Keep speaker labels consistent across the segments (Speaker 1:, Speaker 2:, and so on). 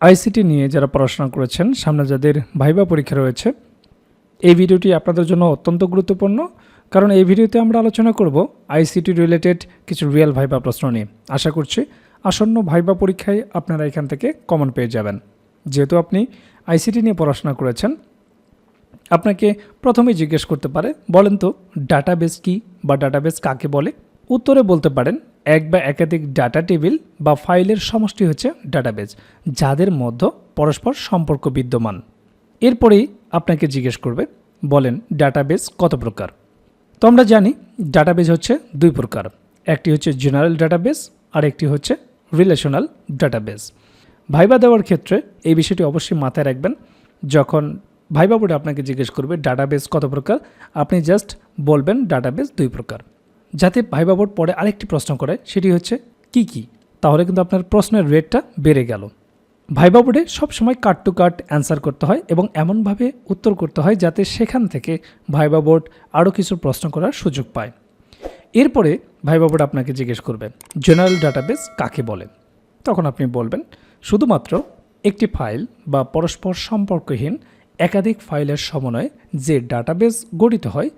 Speaker 1: ICT নিয়ে যারা পড়াশোনা করেছেন, সামনে যাদের ভাইবা পরীক্ষা রয়েছে, এই ভিডিওটি আপনাদের জন্য অত্যন্ত গুরুত্বপূর্ণ। কারণ এই ভিডিওতে আমরা আলোচনা করব আইসিটি রিলেটেড কিছু রিয়েল ভাইবা প্রশ্ন নিয়ে। আশা করছি আসন্ন ভাইবা পরীক্ষায় আপনারা এখান থেকে কমন পেয়ে যাবেন। যেহেতু আপনি আইসিটি নিয়ে পড়াশোনা করেছেন, আপনাকে প্রথমেই জিজ্ঞেস করতে পারে, বলেন তো ডাটাবেস কি বা ডাটাবেস কাকে বলে? উত্তরে বলতে পারেন এক বা একাধিক ডাটা টেবিল বা ফাইলের সমষ্টি হচ্ছে ডাটাবেজ যাদের মধ্যে পরস্পর সম্পর্ক বিদ্যমান। এরপরেই আপনাকে জিজ্ঞেস করবে, বলেন ডাটাবেজ কত প্রকার? তো আমরা জানি ডাটাবেজ হচ্ছে দুই প্রকার। একটি হচ্ছে জেনারেল ডাটাবেজ আর একটি হচ্ছে রিলেশনাল ডাটাবেজ ভাইবা দেওয়ার ক্ষেত্রে এই বিষয়টি অবশ্যই মাথায় রাখবেন। যখন ভাইবা বোর্ডে আপনাকে জিজ্ঞেস করবে ডাটাবেস কত প্রকার? আপনি জাস্ট বলবেন ডাটাবেজ দুই প্রকার। যাতে ভাইবা বোর্ড পরে আরেকটি প্রশ্ন করে, সেটি হচ্ছে, কি কি? তাহলে কিন্তু আপনার প্রশ্নের রেটটা বেড়ে গেল। ভাইবা বোর্ডে সবসময় কাট টু কাট অ্যান্সার করতে হয় এবং এমনভাবে উত্তর করতে হয় যাতে সেখান থেকে ভাইবা বোর্ড আরও কিছু প্রশ্ন করার সুযোগ পায়। এরপরে ভাইবা বোর্ড আপনাকে জিজ্ঞেস করবে, জেনারেল ডাটাবেস কাকে বলে? তখন আপনি বলবেন, শুধুমাত্র একটি ফাইল বা পরস্পর সম্পর্কহীন একাধিক ফাইলের সমন্বয়ে যে ডাটাবেস গঠিত হয়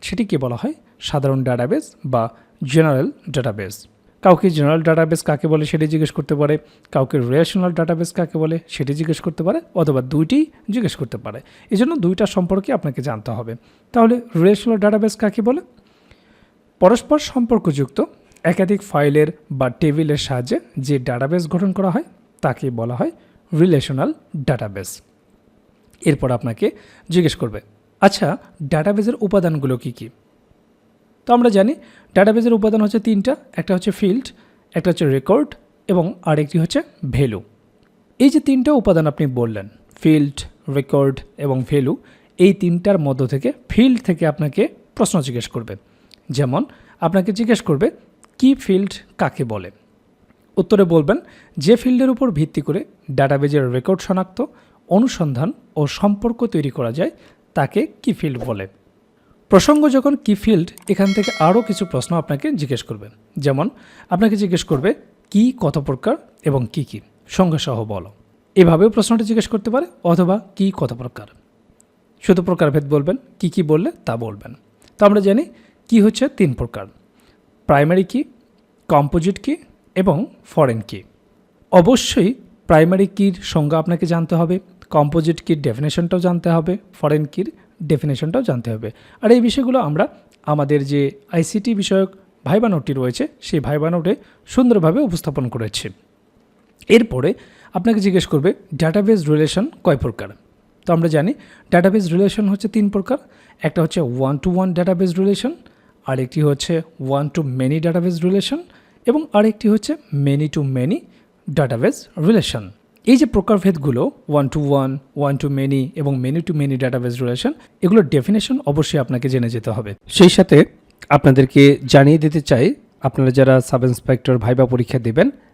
Speaker 1: সেটিকে বলা হয় সাধারণ ডাটাবেস বা জেনারেল ডাটাবেস। কাউকে জেনারেল ডাটাবেস কাকে বলে সেটি জিজ্ঞেস করতে পারে, কাউকে রিলেশনাল ডাটাবেস কাকে বলে সেটি জিজ্ঞেস করতে পারে, অথবা দুইটি জিজ্ঞেস করতে পারে। এই জন্য দুইটা সম্পর্কে আপনাকে জানতে হবে। তাহলে রিলেশনাল ডাটাবেস কাকে বলে? পরস্পর সম্পর্কযুক্ত একাধিক ফাইলের বা টেবিলের সাহায্যে যে ডাটাবেস গঠন করা হয়, তাকে বলা হয় রিলেশনাল ডাটাবেস। এরপর আপনাকে জিজ্ঞেস করবে আচ্ছা ডাটাবেজের উপাদানগুলো কী কী? তো আমরা জানি ডাটাবেজের উপাদান হচ্ছে তিনটা, একটা হচ্ছে ফিল্ড, একটা হচ্ছে রেকর্ড এবং আরেকটি হচ্ছে ভ্যালু। এই যে তিনটা উপাদান আপনি বললেন, ফিল্ড, রেকর্ড এবং ভ্যালু, এই তিনটার মধ্য থেকে ফিল্ড থেকে আপনাকে প্রশ্ন জিজ্ঞেস করবে। যেমন, আপনাকে জিজ্ঞেস করবে, কি ফিল্ড কাকে বলে? উত্তরে বলবেন, যে ফিল্ডের উপর ভিত্তি করে ডাটাবেজের রেকর্ড শনাক্ত, অনুসন্ধান ও সম্পর্ক তৈরি করা যায় তাকে কি ফিল্ড বলে। প্রসঙ্গ যখন কি ফিল্ড এখান থেকে আরও কিছু প্রশ্ন আপনাকে জিজ্ঞেস করবে যেমন, আপনাকে জিজ্ঞেস করবে, কি, কত প্রকার এবং কি কি? সহ বলো। এভাবেও প্রশ্নটা জিজ্ঞেস করতে পারে, অথবা কি, কত প্রকার? শুধু প্রকারভেদ বলবেন, কি কি বললে তা বলবেন। তো আমরা জানি, কি হচ্ছে তিন প্রকার। প্রাইমারি কি, কম্পোজিট কি এবং ফরেন কি। অবশ্যই প্রাইমারি কির সংজ্ঞা আপনাকে জানতে হবে। কম্পোজিট কির ডেফিনেশনটাও জানতে হবে ফরেন কির ডেফিনেশনটাও জানতে হবে। আর এই বিষয়গুলো আমরা আমাদের যে আইসিটি বিষয়ক ভাইবা নোটটি রয়েছে, সেই ভাইবা নোটে সুন্দরভাবে উপস্থাপন করেছে। এরপরে আপনাকে জিজ্ঞেস করবে ডাটাবেজ রিলেশন কয় প্রকার? তো আমরা জানি ডাটাবেস রিলেশন হচ্ছে তিন প্রকার। একটা হচ্ছে one to one database relation আরেকটি হচ্ছে one to many database relation এবং আরেকটি হচ্ছে many to many database relation এই যে প্রকারভেদগুলো one to one one to many এবং many to many database relation এগুলোর ডেফিনেশন অবশ্যই আপনাকে জেনে যেতে হবে। সেই সাথে আপনাদেরকে জানিয়ে দিতে চাই, আপনারা যারা সাব ইন্সপেক্টর ভাইবা পরীক্ষা দেবেন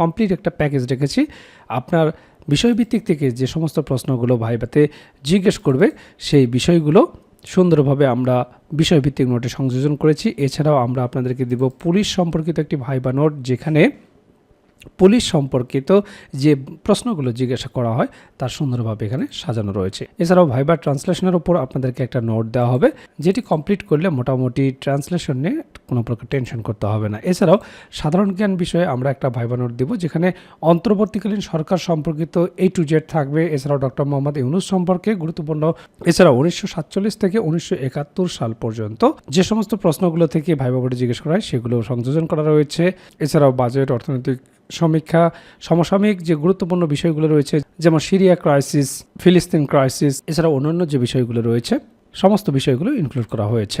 Speaker 1: কমপ্লিট একটা প্যাকেজ রেখেছি। আপনার বিষয়ভিত্তিক থেকে যে সমস্ত প্রশ্নগুলো ভাইবাতে জিজ্ঞেস করবে, সেই বিষয়গুলো সুন্দরভাবে আমরা বিষয়ভিত্তিক নোটে সংযোজন করেছি। এছাড়াও আমরা আপনাদেরকে দিব পুলিশ সম্পর্কিত একটি ভাইবা নোট, যেখানে পুলিশ সম্পর্কিত যে প্রশ্নগুলো জিজ্ঞাসা করা হয়, তার সুন্দরভাবে এখানে সাজানো রয়েছে। এছাড়াও ভাইবার ট্রান্সলেশনের উপর আপনাদেরকে একটা নোট দেওয়া হবে, যেটি কমপ্লিট করলে মোটামুটি ট্রান্সলেশন কোনো প্রকার টেনশন করতে হবে না। এছাড়াও সাধারণ জ্ঞান বিষয়ে আমরা একটা ভাইবা নোট দিব, যেখানে অন্তর্বর্তীকালীন সরকার সম্পর্কিত এই টু জেড থাকবে। এছাড়াও ডক্টর মোহাম্মদ ইউনুস সম্পর্কে গুরুত্বপূর্ণ। এছাড়াও উনিশশো সাতচল্লিশ থেকে উনিশশো একাত্তর সাল পর্যন্ত যে সমস্ত প্রশ্নগুলো থেকে ভাইবা বোর্ডে জিজ্ঞেস করা হয়, সেগুলো সংযোজন করা রয়েছে। এছাড়াও বাজেট অর্থনৈতিক সমীক্ষা, সমসাময়িক যে গুরুত্বপূর্ণ বিষয়গুলো রয়েছে, যেমন সিরিয়া ক্রাইসিস ফিলিস্তিন ক্রাইসিস এছাড়াও অন্যান্য যে বিষয়গুলো রয়েছে, সমস্ত বিষয়গুলো ইনক্লুড করা হয়েছে।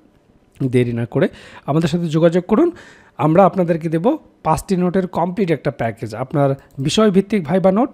Speaker 1: দেরি না করে আমাদের সাথে যোগাযোগ করুন। আমরা আপনাদেরকে দেব পাঁচটি নোটের কমপ্লিট একটা প্যাকেজ আপনার বিষয়ভিত্তিক ভাইবা নোট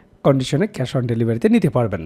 Speaker 1: কন্ডিশনে ক্যাশ অন ডেলিভারিতে নিতে পারবেন।